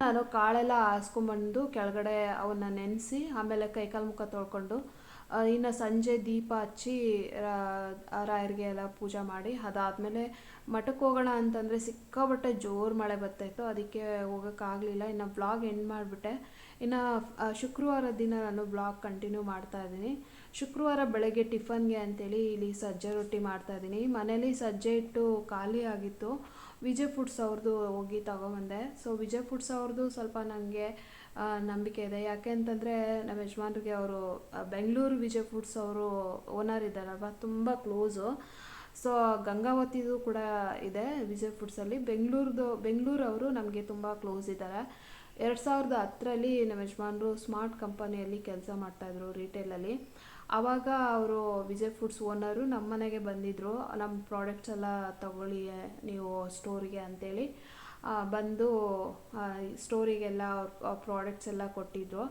ನಾನು ಕಾಳೆಲ್ಲ ಹಾಸ್ಕೊಂಬಂದು ಕೆಳಗಡೆ ಅವನ್ನ ನೆನೆಸಿ ಆಮೇಲೆ ಕೈಕಾಲು ಮುಖ ತೊಳ್ಕೊಂಡು ಇನ್ನು ಸಂಜೆ ದೀಪ ಹಚ್ಚಿ ರಾಯರಿಗೆ ಎಲ್ಲ ಪೂಜೆ ಮಾಡಿ, ಅದಾದಮೇಲೆ ಮಠಕ್ಕೆ ಹೋಗೋಣ ಅಂತಂದರೆ ಸಿಕ್ಕಾಬಟ್ಟೆ ಜೋರು ಮಳೆ ಬರ್ತಾಯಿತ್ತು ಅದಕ್ಕೆ ಹೋಗೋಕ್ಕಾಗಲಿಲ್ಲ ಇನ್ನು ಬ್ಲಾಗ್ ಎಂಡ್ ಮಾಡಿಬಿಟ್ಟೆ. ಇನ್ನು ಶುಕ್ರವಾರ ದಿನ ನಾನು ಬ್ಲಾಗ್ ಕಂಟಿನ್ಯೂ ಮಾಡ್ತಾ ಇದ್ದೀನಿ. ಶುಕ್ರವಾರ ಬೆಳಗ್ಗೆ ಟಿಫನ್ಗೆ ಅಂತೇಳಿ ಇಲ್ಲಿ ಸಜ್ಜೆ ರೊಟ್ಟಿ ಮಾಡ್ತಾ ಇದ್ದೀನಿ. ಮನೇಲಿ ಸಜ್ಜೆ ಇಟ್ಟು ಖಾಲಿ ಆಗಿತ್ತು. ವಿಜಯ್ ಫುಡ್ಸ್ ಅವ್ರದ್ದು ಹೋಗಿ ತಗೊಂಬಂದೆ. ಸೊ ವಿಜಯ್ ಫುಡ್ಸ್ ಅವ್ರದ್ದು ಸ್ವಲ್ಪ ನನಗೆ ನಂಬಿಕೆ ಇದೆ. ಯಾಕೆ ಅಂತಂದರೆ ನಮ್ಮ ಯಜಮಾನ್ರಿಗೆ ಅವರು ಬೆಂಗಳೂರು ವಿಜಯ್ ಫುಡ್ಸ್ ಅವರು ಓನರ್ ಇದ್ದಾರಲ್ವ, ತುಂಬ ಕ್ಲೋಸು ಸೊ ಗಂಗಾವತಿದು ಕೂಡ ಇದೆ ವಿಜಯ್ ಫುಡ್ಸಲ್ಲಿ ಬೆಂಗಳೂರ್ದು, ಬೆಂಗಳೂರು ಅವರು ನಮಗೆ ತುಂಬ ಕ್ಲೋಸ್ ಇದ್ದಾರೆ. ಎರಡು ಸಾವಿರದ ಹತ್ತರಲ್ಲಿ ನಮ್ಮ ಯಜಮಾನರು ಸ್ಮಾರ್ಟ್ ಕಂಪನಿಯಲ್ಲಿ ಕೆಲಸ ಮಾಡ್ತಾಯಿದ್ರು ರಿಟೇಲಲ್ಲಿ ಆವಾಗ ಅವರು ವಿಜಯ್ ಫುಡ್ಸ್ ಓನರು ನಮ್ಮ ಮನೆಗೆ ಬಂದಿದ್ದರು ನಮ್ಮ ಪ್ರಾಡಕ್ಟ್ಸ್ ಎಲ್ಲ ತಗೊಳ್ಳಿ ನೀವು ಸ್ಟೋರಿಗೆ ಅಂತೇಳಿ ಆ, ಬಂದು ಸ್ಟೋರಿಗೆಲ್ಲ ಅವ್ರ ಪ್ರಾಡಕ್ಟ್ಸ್ ಎಲ್ಲ ಕೊಟ್ಟಿದ್ದರು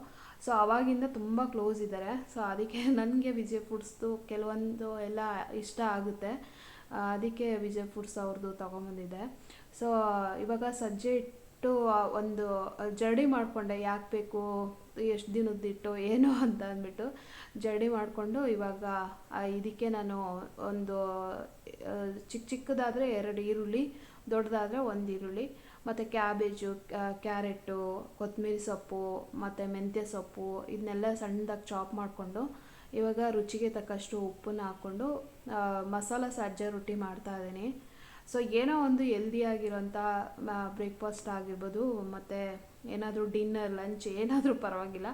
ಸೊ ಅವಾಗಿಂದ ತುಂಬ ಕ್ಲೋಸ್ ಇದ್ದಾರೆ ಸೊ ಅದಕ್ಕೆ ನನಗೆ ವಿಜಯ್ ಫುಡ್ಸ್ದು ಕೆಲವೊಂದು ಎಲ್ಲ ಇಷ್ಟ ಆಗುತ್ತೆ. ಅದಕ್ಕೆ ವಿಜಯ್ ಫುಡ್ಸ್ ಅವ್ರದ್ದು ತೊಗೊಂಬಂದಿದ್ದೆ. ಸೊ ಇವಾಗ ಸಜ್ಜೆ ಇಟ್ಟು ಒಂದು ಜರ್ಡಿ ಮಾಡಿಕೊಂಡೆ, ಯಾಕೆ ಬೇಕು, ಎಷ್ಟು ದಿನದ್ದಿಟ್ಟು ಏನು ಅಂತ ಅಂದ್ಬಿಟ್ಟು ಜರ್ಡಿ ಮಾಡಿಕೊಂಡು ಇವಾಗ ಇದಕ್ಕೆ ನಾನು ಒಂದು ಚಿಕ್ಕ ಚಿಕ್ಕದಾದರೆ ಎರಡು ಈರುಳ್ಳಿ, ದೊಡ್ಡದಾದರೆ ಒಂದು ಈರುಳ್ಳಿ, ಮತ್ತು ಕ್ಯಾಬೇಜು ಕ್ಯಾರೆಟು ಕೊತ್ತಂಬರಿ ಸೊಪ್ಪು, ಮತ್ತು ಮೆಂತ್ಯ ಸೊಪ್ಪು ಇದನ್ನೆಲ್ಲ ಸಣ್ಣದಾಗಿ ಚಾಪ್ ಮಾಡಿಕೊಂಡು ಇವಾಗ ರುಚಿಗೆ ತಕ್ಕಷ್ಟು ಉಪ್ಪನ್ನ ಹಾಕ್ಕೊಂಡು ಮಸಾಲ ಸಜ್ಜೆ ರೊಟ್ಟಿ ಮಾಡ್ತಾ ಇದ್ದೀನಿ. ಸೊ ಏನೋ ಒಂದು ಎಲ್ದಿಯಾಗಿರೋಂಥ ಬ್ರೇಕ್ಫಾಸ್ಟ್ ಆಗಿರ್ಬೋದು, ಮತ್ತು ಏನಾದರೂ ಡಿನ್ನರ್ ಲಂಚ್ ಏನಾದರೂ ಪರವಾಗಿಲ್ಲ.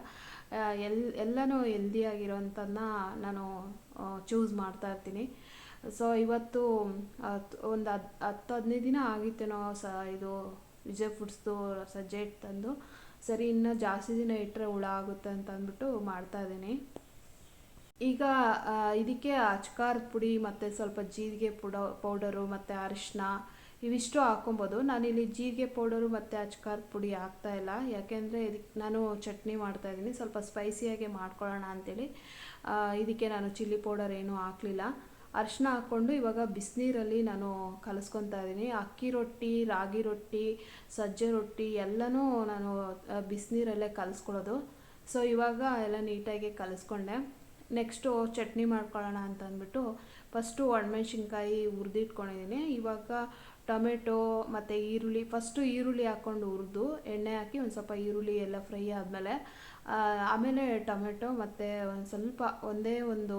ಎಲ್, ಎಲ್ಲನೂ ಹೆಲ್ದಿಯಾಗಿರೋಂಥದ್ದನ್ನ ನಾನು ಚೂಸ್ ಮಾಡ್ತಾ ಇರ್ತೀನಿ. ಸೊ ಇವತ್ತು ಒಂದು ಹತ್ತು ಹತ್ತು ಹದಿನೈದು ದಿನ ಆಗಿತ್ತೇನೋ, ಸ, ಇದು ವಿಜಯ್ ಫುಡ್ಸ್ದು ಸಜ್ಜೆ ಹಿಟ್ಟು ತಂದು. ಸರಿ, ಇನ್ನೂ ಜಾಸ್ತಿ ದಿನ ಇಟ್ಟರೆ ಹುಳ ಆಗುತ್ತೆ ಅಂತ ಅಂದ್ಬಿಟ್ಟು ಮಾಡ್ತಾ ಇದ್ದೀನಿ. ಈಗ ಇದಕ್ಕೆ ಅಚ್ಕಾರದ ಪುಡಿ ಮತ್ತು ಸ್ವಲ್ಪ ಜೀರಿಗೆ ಪುಡ, ಪೌಡರು ಮತ್ತು ಅರಿಶಿನ ಇವಿಷ್ಟು ಹಾಕೊಬೋದು ನಾನಿಲ್ಲಿ ಜೀರಿಗೆ ಪೌಡರು ಮತ್ತು ಅಚ್ಕಾರದ ಪುಡಿ ಹಾಕ್ತಾ ಇಲ್ಲ. ಯಾಕೆಂದರೆ ಇದಕ್ಕೆ ನಾನು ಚಟ್ನಿ ಮಾಡ್ತಾ ಇದ್ದೀನಿ. ಸ್ವಲ್ಪ ಸ್ಪೈಸಿಯಾಗಿ ಮಾಡ್ಕೊಳ್ಳೋಣ ಅಂಥೇಳಿ ಇದಕ್ಕೆ ನಾನು ಚಿಲ್ಲಿ ಪೌಡರ್ ಏನೂ ಹಾಕಲಿಲ್ಲ. ಅರಿಶಿನ ಹಾಕ್ಕೊಂಡು ಇವಾಗ ಬಿಸಿನೀರಲ್ಲಿ ನಾನು ಕಲಿಸ್ಕೊತಾ ಇದ್ದೀನಿ. ಅಕ್ಕಿ ರೊಟ್ಟಿ, ರಾಗಿ ರೊಟ್ಟಿ, ಸಜ್ಜೆ ರೊಟ್ಟಿ ಎಲ್ಲನೂ ನಾನು ಬಿಸಿನೀರಲ್ಲೇ ಕಲಿಸ್ಕೊಳ್ಳೋದು. ಸೊ ಇವಾಗ ಎಲ್ಲ ನೀಟಾಗಿ ಕಲಿಸ್ಕೊಂಡೆ. ನೆಕ್ಸ್ಟು ಚಟ್ನಿ ಮಾಡ್ಕೊಳ್ಳೋಣ ಅಂತ ಅಂದ್ಬಿಟ್ಟು ಫಸ್ಟು ಒಣಮೆಣ್ಸಿನ್ಕಾಯಿ ಹುರಿದಿಟ್ಕೊಂಡಿದ್ದೀನಿ. ಇವಾಗ ಟೊಮೆಟೊ ಮತ್ತು ಈರುಳ್ಳಿ, ಫಸ್ಟು ಈರುಳ್ಳಿ ಹಾಕ್ಕೊಂಡು ಹುರಿದು ಎಣ್ಣೆ ಹಾಕಿ ಒಂದು ಸ್ವಲ್ಪ ಈರುಳ್ಳಿ ಎಲ್ಲ ಫ್ರೈ ಆದಮೇಲೆ ಆಮೇಲೆ ಟೊಮೆಟೊ ಮತ್ತು ಒಂದು ಸ್ವಲ್ಪ ಒಂದೇ ಒಂದು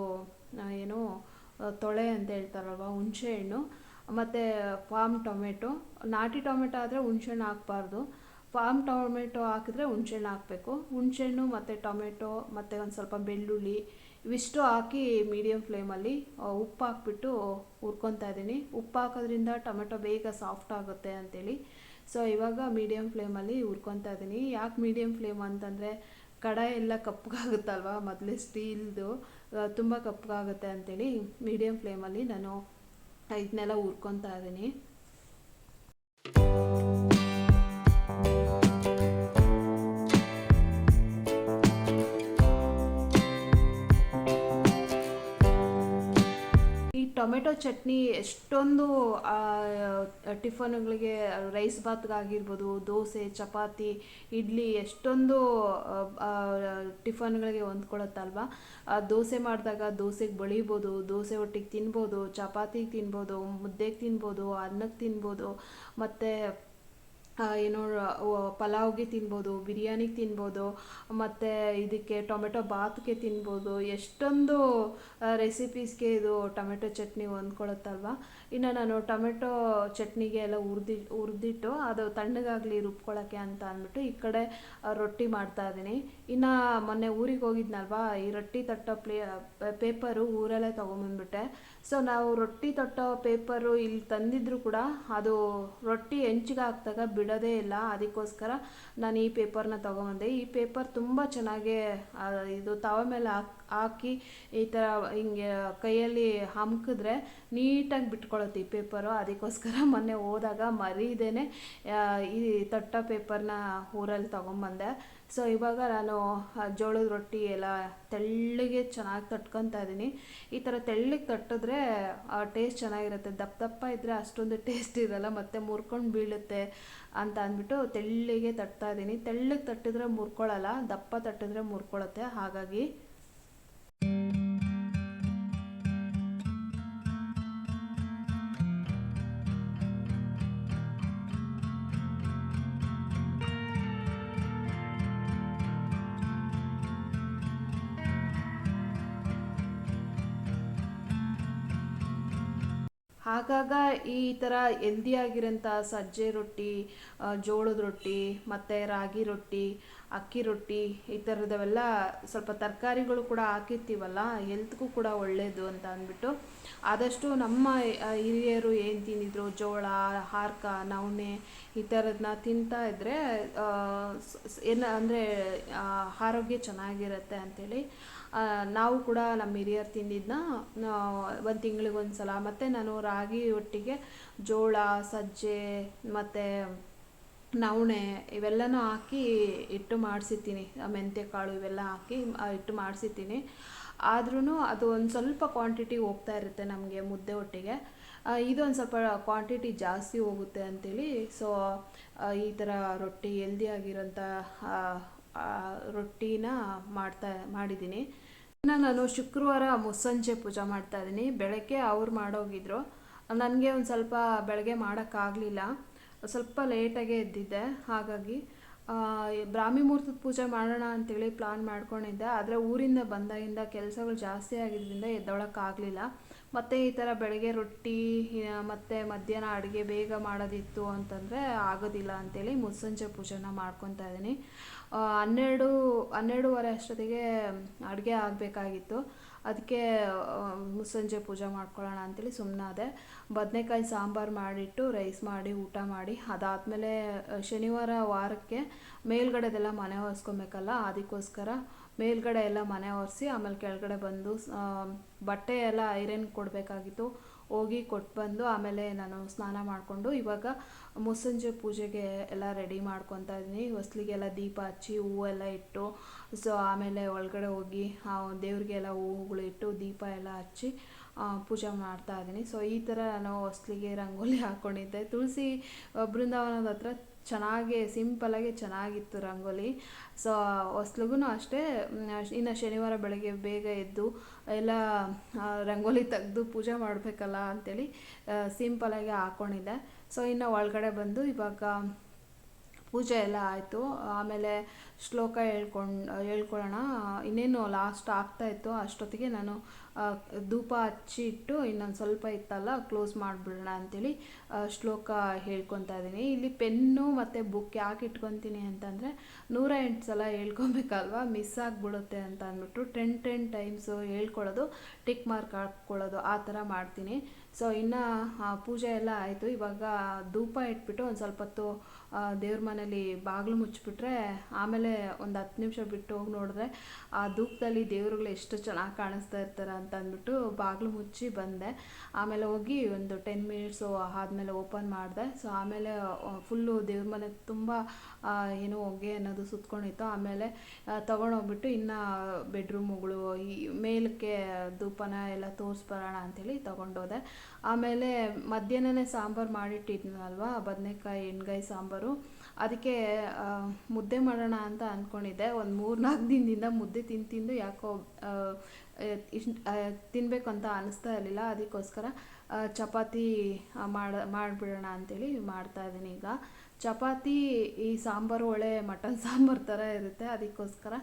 ಏನು ತೊಳೆ ಅಂತ ಹೇಳ್ತಾರಲ್ವ ಹುಣಸೆಹಣ್ಣು ಮತ್ತು ಫಾರ್ಮ್ ಟೊಮೆಟೊ. ನಾಟಿ ಟೊಮೆಟೊ ಆದರೆ ಹುಣಸೆಹಣ್ಣು ಹಾಕ್ಬಾರ್ದು. ಫಾರ್ಮ್ ಟೊಮೆಟೊ ಹಾಕಿದ್ರೆ ಹುಣಸೆಹಣ್ಣು ಹಾಕಬೇಕು. ಹುಣಸೆಹಣ್ಣು ಮತ್ತು ಟೊಮೆಟೊ ಮತ್ತು ಒಂದು ಸ್ವಲ್ಪ ಬೆಳ್ಳುಳ್ಳಿ ಇವಿಷ್ಟು ಹಾಕಿ ಮೀಡಿಯಮ್ ಫ್ಲೇಮಲ್ಲಿ ಉಪ್ಪು ಹಾಕ್ಬಿಟ್ಟು ಹುರ್ಕೊತಾ ಇದ್ದೀನಿ. ಉಪ್ಪು ಹಾಕೋದ್ರಿಂದ ಟೊಮೆಟೊ ಬೇಗ ಸಾಫ್ಟ್ ಆಗುತ್ತೆ ಅಂತೇಳಿ. ಸೊ ಇವಾಗ ಮೀಡಿಯಮ್ ಫ್ಲೇಮಲ್ಲಿ ಹುರ್ಕೊತಾ ಇದ್ದೀನಿ. ಯಾಕೆ ಮೀಡಿಯಮ್ ಫ್ಲೇಮ್ ಅಂತಂದರೆ, ಕಡಾಯಿ ಎಲ್ಲ ಕಪ್ಪಗಾಗುತ್ತಲ್ವ? ಮೊದಲೇ ಸ್ಟೀಲ್ದು ತುಂಬ ಕಪ್ಪಗಾಗುತ್ತೆ ಅಂತೇಳಿ ಮೀಡಿಯಮ್ ಫ್ಲೇಮಲ್ಲಿ ನಾನು ಇದನ್ನೆಲ್ಲ ಹುರ್ಕೊತಾ ಇದ್ದೀನಿ. ಟೊಮೆಟೊ ಚಟ್ನಿ ಎಷ್ಟೊಂದು ಟಿಫನ್ಗಳಿಗೆ ರೈಸ್ ಭಾತ್ಗಾಗಿರ್ಬೋದು ದೋಸೆ ಚಪಾತಿ ಇಡ್ಲಿ ಎಷ್ಟೊಂದು ಟಿಫನ್ಗಳಿಗೆ ಹೊಂದ್ಕೊಳತ್ತಲ್ವ? ಆ, ದೋಸೆ ಮಾಡಿದಾಗ ದೋಸೆಗೆ ಬಳಿಬೋದು ದೋಸೆ ಒಟ್ಟಿಗೆ ತಿನ್ಬೋದು ಚಪಾತಿಗೆ ತಿನ್ಬೋದು ಮುದ್ದೆಗೆ ತಿನ್ಬೋದು ಅನ್ನಕ್ಕೆ ತಿನ್ಬೋದು ಮತ್ತು ಏನು ಪಲಾವ್ಗೆ ತಿನ್ಬೋದು, ಬಿರಿಯಾನಿಗೆ ತಿನ್ಬೋದು, ಮತ್ತು ಇದಕ್ಕೆ ಟೊಮೆಟೊ ಬಾತ್ಗೆ ತಿನ್ಬೋದು, ಎಷ್ಟೊಂದು ರೆಸಿಪೀಸ್ಗೆ ಇದು ಟೊಮೆಟೊ ಚಟ್ನಿ ಹೊಂದ್ಕೊಳತ್ತಲ್ವಾ? ಇನ್ನು ನಾನು ಟೊಮೆಟೊ ಚಟ್ನಿಗೆ ಎಲ್ಲ ಹುರ್ದಿ ಹುರ್ದಿಟ್ಟು ಅದು ತಣ್ಣಗಾಗಲಿ ರುಬ್ಕೊಳ್ಳೋಕ್ಕೆ ಅಂತ ಅಂದ್ಬಿಟ್ಟು ಈ ಕಡೆ ರೊಟ್ಟಿ ಮಾಡ್ತಾ ಇದ್ದೀನಿ. ಇನ್ನು ಮೊನ್ನೆ ಊರಿಗೆ ಹೋಗಿದ್ನಲ್ವಾ, ಈ ರೊಟ್ಟಿ ತಟ್ಟೋ ಪ್ಲೇ, ಪೇಪರು ಊರಲ್ಲೇ ತೊಗೊಂಬಂದ್ಬಿಟ್ಟೆ. ಸೊ ನಾವು ರೊಟ್ಟಿ ತೊಟ್ಟೋ ಪೇಪರು ಇಲ್ಲಿ ತಂದಿದ್ರು ಕೂಡ ಅದು ರೊಟ್ಟಿ ಹೆಂಚಿಗೆ ಹಾಕಿದಾಗ ಬಿಡೋದೇ ಇಲ್ಲ. ಅದಕ್ಕೋಸ್ಕರ ನಾನು ಈ ಪೇಪರ್ನ ತೊಗೊಂಬಂದೆ. ಈ ಪೇಪರ್ ತುಂಬ ಚೆನ್ನಾಗೇ ಇದು ತವ ಮೇಲೆ ಹಾಕ್ ಹಾಕಿ ಈ ಥರ ಹಿಂಗೆ ಕೈಯಲ್ಲಿ ಹಮ್ಕಿದ್ರೆ ನೀಟಾಗಿ ಬಿಟ್ಕೊಳ್ಳುತ್ತೆ ಈ ಪೇಪರು. ಅದಕ್ಕೋಸ್ಕರ ಮೊನ್ನೆ ಹೋದಾಗ ಮರೀದೇನೆ ಈ ತೊಟ್ಟ ಪೇಪರ್ನ ಊರಲ್ಲಿ ತೊಗೊಂಬಂದೆ. ಸೊ, ಇವಾಗ ನಾನು ಜೋಳದ ರೊಟ್ಟಿ ಎಲ್ಲ ತೆಳ್ಳಗೆ ಚೆನ್ನಾಗಿ ತಟ್ಕೊತಾ ಇದ್ದೀನಿ. ಈ ಥರ ತೆಳ್ಳಗೆ ತಟ್ಟಿದ್ರೆ ಟೇಸ್ಟ್ ಚೆನ್ನಾಗಿರುತ್ತೆ. ದಪ್ಪ ದಪ್ಪ ಇದ್ದರೆ ಅಷ್ಟೊಂದು ಟೇಸ್ಟ್ ಇರಲ್ಲ, ಮತ್ತು ಮುರ್ಕೊಂಡು ಬೀಳುತ್ತೆ ಅಂತ ಅಂದ್ಬಿಟ್ಟು ತೆಳ್ಳಗೆ ತಟ್ತಾ ಇದ್ದೀನಿ. ತೆಳ್ಳಗೆ ತಟ್ಟಿದ್ರೆ ಮುರ್ಕೊಳ್ಳಲ್ಲ, ದಪ್ಪ ತಟ್ಟಿದ್ರೆ ಮುರ್ಕೊಳ್ಳುತ್ತೆ. ಹಾಗಾಗಿ ಆಗಾಗ ಈ ಥರ ಹೆಲ್ದಿಯಾಗಿರೋಂಥ ಸಜ್ಜೆ ರೊಟ್ಟಿ ಜೋಳದ ರೊಟ್ಟಿ, ಮತ್ತು ರಾಗಿ ರೊಟ್ಟಿ, ಅಕ್ಕಿ ರೊಟ್ಟಿ ಈ ಥರದವೆಲ್ಲ ಸ್ವಲ್ಪ ತರಕಾರಿಗಳು ಕೂಡ ಹಾಕಿರ್ತೀವಲ್ಲ, ಹೆಲ್ತ್ಗೂ ಕೂಡ ಒಳ್ಳೆಯದು ಅಂತ ಅಂದ್ಬಿಟ್ಟು ಆದಷ್ಟು ನಮ್ಮ ಹಿರಿಯರು ಏನು ತಿಂದಿದ್ರು, ಜೋಳ, ಹಾರ್ಕ, ನವಣೆ ಈ ಥರದನ್ನ ತಿಂತಾ ಇದ್ದರೆ ಏನು ಅಂದರೆ ಆರೋಗ್ಯ ಚೆನ್ನಾಗಿರುತ್ತೆ ಅಂಥೇಳಿ ನಾವು ಕೂಡ ನಮ್ಮ ಹಿರಿಯರು ತಿಂದಿದ್ದನ್ನ ಒಂದು ತಿಂಗಳಿಗೆ ಒಂದು ಸಲ ಮತ್ತು ನಾನು ರಾಗಿ ಒಟ್ಟಿಗೆ ಜೋಳ ಸಜ್ಜೆ ಮತ್ತು ನವಣೆ ಇವೆಲ್ಲನೂ ಹಾಕಿ ಹಿಟ್ಟು ಮಾಡಿಸಿದ್ದೀನಿ. ಮೆಂತ್ಯ ಕಾಳು ಇವೆಲ್ಲ ಹಾಕಿ ಇಟ್ಟು ಮಾಡಿಸಿರ್ತೀನಿ ಆದ್ರೂ ಅದು ಒಂದು ಸ್ವಲ್ಪ ಕ್ವಾಂಟಿಟಿ ಹೋಗ್ತಾ ಇರುತ್ತೆ ನಮಗೆ ಮುದ್ದೆ ಒಟ್ಟಿಗೆ. ಆ, ಇದು ಒಂದು ಸ್ವಲ್ಪ ಕ್ವಾಂಟಿಟಿ ಜಾಸ್ತಿ ಹೋಗುತ್ತೆ ಅಂತೇಳಿ. ಸೊ ಈ ಥರ ರೊಟ್ಟಿ ಹೆಲ್ದಿ ಆಗಿರೋಂಥ ರೊಟ್ಟಿನ ಮಾಡ್ತಾ ಮಾಡಿದ್ದೀನಿ. ಇನ್ನು ನಾನು ಶುಕ್ರವಾರ ಮುಸ್ಸಂಜೆ ಪೂಜೆ ಮಾಡ್ತಾ ಇದ್ದೀನಿ. ಬೆಳಗ್ಗೆ ಅವ್ರು ಮಾಡೋಗಿದ್ರು. ನನಗೆ ಒಂದು ಸ್ವಲ್ಪ ಬೆಳಗ್ಗೆ ಮಾಡೋಕ್ಕಾಗಲಿಲ್ಲ. ಸ್ವಲ್ಪ ಲೇಟಾಗೇ ಎದ್ದಿದ್ದೆ. ಹಾಗಾಗಿ ಬ್ರಾಹ್ಮಿ ಮುಹೂರ್ತದ ಪೂಜೆ ಮಾಡೋಣ ಅಂತೇಳಿ ಪ್ಲಾನ್ ಮಾಡ್ಕೊಂಡಿದ್ದೆ. ಆದರೆ ಊರಿಂದ ಬಂದಾಗಿಂದ ಕೆಲಸಗಳು ಜಾಸ್ತಿ ಆಗಿದ್ದರಿಂದ ಎದ್ದೊಳಕ್ಕಾಗಲಿಲ್ಲ. ಮತ್ತು ಈ ಥರ ಬೆಳಗ್ಗೆ ರೊಟ್ಟಿ ಮತ್ತು ಮಧ್ಯಾಹ್ನ ಅಡುಗೆ ಬೇಗ ಮಾಡೋದಿತ್ತು ಅಂತಂದರೆ ಆಗೋದಿಲ್ಲ ಅಂತೇಳಿ ಮುಸ್ಸಂಜೆ ಪೂಜೆನ ಮಾಡ್ಕೊತಾ ಇದ್ದೀನಿ. ಹನ್ನೆರಡು, ಹನ್ನೆರಡುವರೆ ಅಷ್ಟೊತ್ತಿಗೆ ಅಡುಗೆ ಆಗಬೇಕಾಗಿತ್ತು. ಅದಕ್ಕೆ ಮುಸ್ಸಂಜೆ ಪೂಜೆ ಮಾಡ್ಕೊಳ್ಳೋಣ ಅಂತೇಳಿ ಸುಮ್ಮನಾದೆ ಬದನೆಕಾಯಿ ಸಾಂಬಾರು ಮಾಡಿಟ್ಟು ರೈಸ್ ಮಾಡಿ, ಊಟ ಮಾಡಿ, ಅದಾದಮೇಲೆ ಶನಿವಾರ ವಾರಕ್ಕೆ ಮೇಲ್ಗಡೆದೆಲ್ಲ ಮನೆ ಒರೆಸ್ಕೊಬೇಕಲ್ಲ, ಅದಕ್ಕೋಸ್ಕರ ಮೇಲ್ಗಡೆ ಎಲ್ಲ ಮನೆ ಒರೆಸಿ, ಆಮೇಲೆ ಕೆಳಗಡೆ ಬಂದು ಬಟ್ಟೆ ಎಲ್ಲ ಐರನ್ ಕೊಡಬೇಕಾಗಿತ್ತು. ಹೋಗಿ ಕೊಟ್ಟು ಬಂದು ಆಮೇಲೆ ನಾನು ಸ್ನಾನ ಮಾಡಿಕೊಂಡು ಇವಾಗ ಮುಸ್ಸಂಜೆ ಪೂಜೆಗೆ ಎಲ್ಲ ರೆಡಿ ಮಾಡ್ಕೊತಾ ಇದ್ದೀನಿ. ಹೊಸ್ಲಿಗೆಲ್ಲ ದೀಪ ಹಚ್ಚಿ ಹೂವೆಲ್ಲ ಇಟ್ಟು ಸೊ ಆಮೇಲೆ ಒಳಗಡೆ ಹೋಗಿ, ಆ, ದೇವ್ರಿಗೆಲ್ಲ ಹೂವುಗಳು ಇಟ್ಟು ದೀಪ ಎಲ್ಲ ಹಚ್ಚಿ ಪೂಜೆ ಮಾಡ್ತಾ ಇದ್ದೀನಿ. ಸೊ ಈ ಥರ ನಾನು ಹೊಸ್ಲಿಗೆ ರಂಗೋಲಿ ಹಾಕ್ಕೊಂಡಿದ್ದೆ ತುಳಸಿ ಬೃಂದಾವನದ ಹತ್ರ ಚೆನ್ನಾಗಿ ಸಿಂಪಲಾಗಿ ಚೆನ್ನಾಗಿತ್ತು ರಂಗೋಲಿ. ಸೊ ಹೊಸ್ಲಿಗೂ ಅಷ್ಟೇ ಇನ್ನು ಶನಿವಾರ ಬೆಳಗ್ಗೆ ಬೇಗ ಎದ್ದು, ಎಲ್ಲ ರಂಗೋಲಿ ತೆಗೆದು ಪೂಜೆ ಮಾಡಬೇಕಲ್ಲ ಅಂಥೇಳಿ ಸಿಂಪಲಾಗಿ ಹಾಕ್ಕೊಂಡಿದ್ದೆ ಸೊ ಇನ್ನು ಒಳಗಡೆ ಬಂದು ಇವಾಗ ಪೂಜೆ ಎಲ್ಲ ಆಯಿತು. ಆಮೇಲೆ ಶ್ಲೋಕ ಹೇಳ್ಕೊಂಡು, ಹೇಳ್ಕೊಳ್ಳೋಣ. ಇನ್ನೇನು ಲಾಸ್ಟ್ ಆಗ್ತಾ ಇತ್ತು, ಅಷ್ಟೊತ್ತಿಗೆ ನಾನು ಧೂಪ ಹಚ್ಚಿ ಇಟ್ಟು ಇನ್ನೊಂದು ಸ್ವಲ್ಪ ಇತ್ತಲ್ಲ ಕ್ಲೋಸ್ ಮಾಡಿಬಿಡೋಣ ಅಂಥೇಳಿ ಶ್ಲೋಕ ಹೇಳ್ಕೊತಾ ಇದ್ದೀನಿ. ಇಲ್ಲಿ ಪೆನ್ನು ಮತ್ತು ಬುಕ್ ಯಾಕೆ ಇಟ್ಕೊತೀನಿ ಅಂತಂದರೆ, ನೂರ ಎಂಟು ಸಲ ಹೇಳ್ಕೊಬೇಕಲ್ವ ಮಿಸ್ ಆಗಿಬಿಡುತ್ತೆ ಅಂತ ಅಂದ್ಬಿಟ್ಟು ಟೆನ್ ಟೆನ್ ಟೈಮ್ಸು ಹೇಳ್ಕೊಳ್ಳೋದು ಟಿಕ್ ಮಾರ್ಕ್ ಹಾಕ್ಕೊಳ್ಳೋದು, ಆ ಥರ ಮಾಡ್ತೀನಿ. ಸೊ ಇನ್ನು ಪೂಜೆ ಎಲ್ಲ ಆಯಿತು. ಇವಾಗ ಧೂಪ ಇಟ್ಬಿಟ್ಟು ಒಂದು ಸ್ವಲ್ಪ ಹೊತ್ತು ದೇವ್ರ ಮನೇಲಿ ಬಾಗಿಲು ಮುಚ್ಚಿಬಿಟ್ರೆ ಆಮೇಲೆ ಒಂದು ಹತ್ತು ನಿಮಿಷ ಬಿಟ್ಟು ಹೋಗಿ ನೋಡಿದ್ರೆ ಆ ಧೂಪದಲ್ಲಿ ದೇವ್ರುಗಳು ಎಷ್ಟು ಚೆನ್ನಾಗಿ ಕಾಣಿಸ್ತಾ ಇರ್ತಾರೆ ಅಂತ ಅಂದ್ಬಿಟ್ಟು ಬಾಗಿಲು ಮುಚ್ಚಿ ಬಂದೆ. ಆಮೇಲೆ ಹೋಗಿ ಒಂದು ಟೆನ್ ಮಿನಿಟ್ಸು ಆದಮೇಲೆ ಓಪನ್ ಮಾಡಿದೆ. ಸೊ ಆಮೇಲೆ ಫುಲ್ಲು ದೇವ್ರ ಮನೆ ತುಂಬ ಏನು ಹೊಗೆ ಅನ್ನೋದು ಸುತ್ಕೊಂಡಿತ್ತು. ಆಮೇಲೆ ತೊಗೊಂಡೋಗ್ಬಿಟ್ಟು ಇನ್ನು ಬೆಡ್ರೂಮುಗಳು ಈ ಮೇಲಕ್ಕೆ ಧೂಪನ ಎಲ್ಲ ತೋರಿಸ್ಬರೋಣ ಅಂಥೇಳಿ ತೊಗೊಂಡೋದೆ ಆಮೇಲೆ ಮಧ್ಯಾಹ್ನನೇ ಸಾಂಬಾರು ಮಾಡಿಟ್ಟಿದ್ನಲ್ವಾ? ಬದನೆಕಾಯಿ, ಎಣ್ಗಾಯಿ ಸಾಂಬಾರು. ಅದಕ್ಕೆ ಮುದ್ದೆ ಮಾಡೋಣ ಅಂತ ಅಂದ್ಕೊಂಡಿದ್ದೆ ಒಂದು ಮೂರು ನಾಲ್ಕು ದಿನದಿಂದ ಮುದ್ದೆ ತಿಂದು ತಿಂದು ಯಾಕೋ ಇಷ್ಟು ತಿನ್ನಬೇಕು ಅಂತ ಅನ್ನಿಸ್ತಾ ಇರಲಿಲ್ಲ. ಅದಕ್ಕೋಸ್ಕರ ಚಪಾತಿ ಮಾಡ, ಮಾಡಿಬಿಡೋಣ ಅಂತೇಳಿ ಮಾಡ್ತಾ ಇದ್ದೀನಿ ಈಗ. ಚಪಾತಿ ಈ ಸಾಂಬಾರು ಒಳ್ಳೆ ಮಟನ್ ಸಾಂಬಾರು ಥರ ಇರುತ್ತೆ. ಅದಕ್ಕೋಸ್ಕರ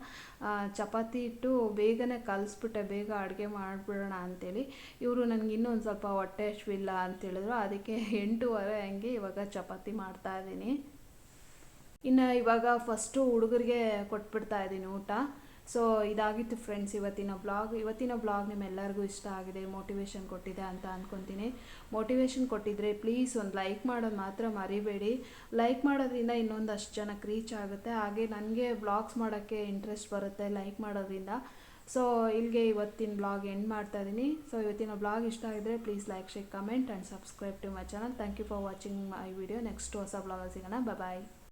ಚಪಾತಿ ಇಟ್ಟು ಬೇಗನೆ ಕಲಿಸ್ಬಿಟ್ಟೆ, ಬೇಗ ಅಡುಗೆ ಮಾಡಿಬಿಡೋಣ ಅಂತೇಳಿ. ಇವರು ನನಗೆ ಇನ್ನೊಂದು ಸ್ವಲ್ಪ ಹೊಟ್ಟೆ ಹಶ್ವಿಲ್ಲ ಅಂತೇಳಿದ್ರು ಅದಕ್ಕೆ ಎಂಟೂವರೆ ಹಂಗೆ ಇವಾಗ ಚಪಾತಿ ಮಾಡ್ತಾ ಇದ್ದೀನಿ. ಇನ್ನು ಇವಾಗ ಫಸ್ಟು ಹುಡುಗರಿಗೆ ಕೊಟ್ಬಿಡ್ತಾ ಇದ್ದೀನಿ ಊಟ. ಸೊ ಇದಾಗಿತ್ತು ಫ್ರೆಂಡ್ಸ್ ಇವತ್ತಿನ ಬ್ಲಾಗ್ ಇವತ್ತಿನ ಬ್ಲಾಗ್ ನಿಮ್ಮೆಲ್ಲರಿಗೂ ಇಷ್ಟ ಆಗಿದೆ ಮೋಟಿವೇಶನ್ ಕೊಟ್ಟಿದೆ ಅಂತ ಅಂದ್ಕೊತೀನಿ ಮೋಟಿವೇಶನ್ ಕೊಟ್ಟಿದ್ರೆ ಪ್ಲೀಸ್ ಒಂದು ಲೈಕ್ ಮಾಡೋದು ಮಾತ್ರ ಮರಿಬೇಡಿ. ಲೈಕ್ ಮಾಡೋದ್ರಿಂದ ಇನ್ನೊಂದಷ್ಟು ಜನಕ್ಕೆ ರೀಚ್ ಆಗುತ್ತೆ. ಹಾಗೆ ನನಗೆ ಬ್ಲಾಗ್ಸ್ ಮಾಡೋಕ್ಕೆ ಇಂಟ್ರೆಸ್ಟ್ ಬರುತ್ತೆ ಲೈಕ್ ಮಾಡೋದ್ರಿಂದ. ಸೊ ಇಲ್ಲಿಗೆ ಇವತ್ತಿನ ಬ್ಲಾಗ್ ಎಂಡ್ ಮಾಡ್ತಾ ಇದ್ದೀನಿ. ಸೊ ಇವತ್ತಿನ ಬ್ಲಾಗ್ ಇಷ್ಟ ಆಗಿದ್ರೆ please like share comment and subscribe to my channel thank you for watching my video next ಹೊಸ ಬ್ಲಾಗಲ್ಲಿ ಸಿಗೋಣ. ಬಾಯ್